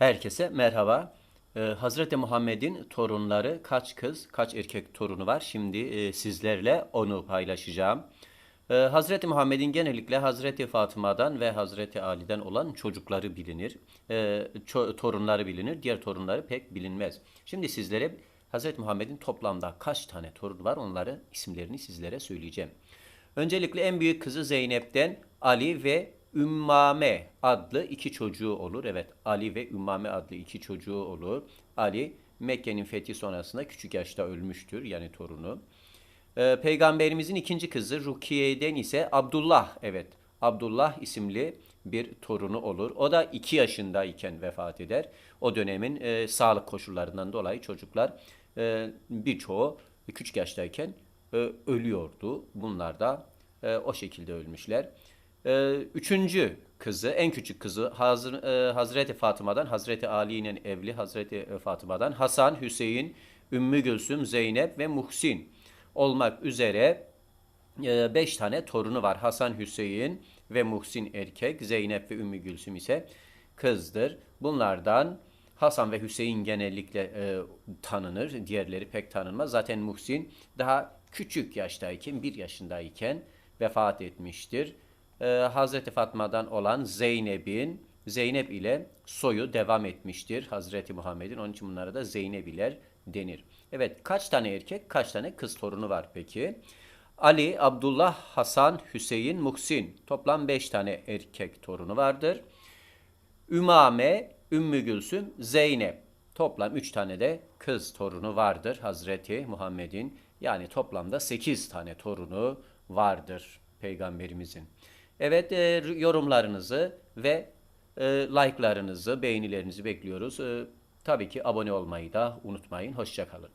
Herkese merhaba. Ee, Hazreti Muhammed'in torunları kaç kız, kaç erkek torunu var? Şimdi e, sizlerle onu paylaşacağım. Ee, Hazreti Muhammed'in genellikle Hazreti Fatıma'dan ve Hazreti Ali'den olan çocukları bilinir. Ee, ço- torunları bilinir. Diğer torunları pek bilinmez. Şimdi sizlere Hazreti Muhammed'in toplamda kaç tane torunu var? Onları isimlerini sizlere söyleyeceğim. Öncelikle en büyük kızı Zeynep'ten Ali ve Ümmame adlı iki çocuğu olur. Evet Ali ve Ümmame adlı iki çocuğu olur. Ali Mekke'nin fethi sonrasında küçük yaşta ölmüştür yani torunu. Ee, Peygamberimizin ikinci kızı Rukiye'den ise Abdullah evet Abdullah isimli bir torunu olur. O da iki yaşındayken vefat eder. O dönemin e, sağlık koşullarından dolayı çocuklar e, birçoğu küçük yaştayken e, ölüyordu. Bunlar da e, o şekilde ölmüşler. E, üçüncü kızı, en küçük kızı Hazır, e, Hazreti Fatıma'dan, Hazreti Ali ile evli Hazreti e, Fatıma'dan Hasan, Hüseyin, Ümmü Gülsüm, Zeynep ve Muhsin olmak üzere e, beş tane torunu var. Hasan, Hüseyin ve Muhsin erkek, Zeynep ve Ümmü Gülsüm ise kızdır. Bunlardan Hasan ve Hüseyin genellikle e, tanınır. Diğerleri pek tanınmaz. Zaten Muhsin daha küçük yaştayken, bir yaşındayken vefat etmiştir. E, Hazreti Fatma'dan olan Zeynep'in Zeynep ile soyu devam etmiştir Hazreti Muhammed'in. Onun için bunlara da Zeynebiler denir. Evet kaç tane erkek kaç tane kız torunu var peki? Ali, Abdullah, Hasan, Hüseyin, Muhsin. Toplam 5 tane erkek torunu vardır. Ümame, Ümmü Gülsüm, Zeynep. Toplam 3 tane de kız torunu vardır Hazreti Muhammed'in. Yani toplamda 8 tane torunu vardır Peygamberimizin. Evet e, yorumlarınızı ve e, like'larınızı, beğenilerinizi bekliyoruz. E, tabii ki abone olmayı da unutmayın. Hoşçakalın.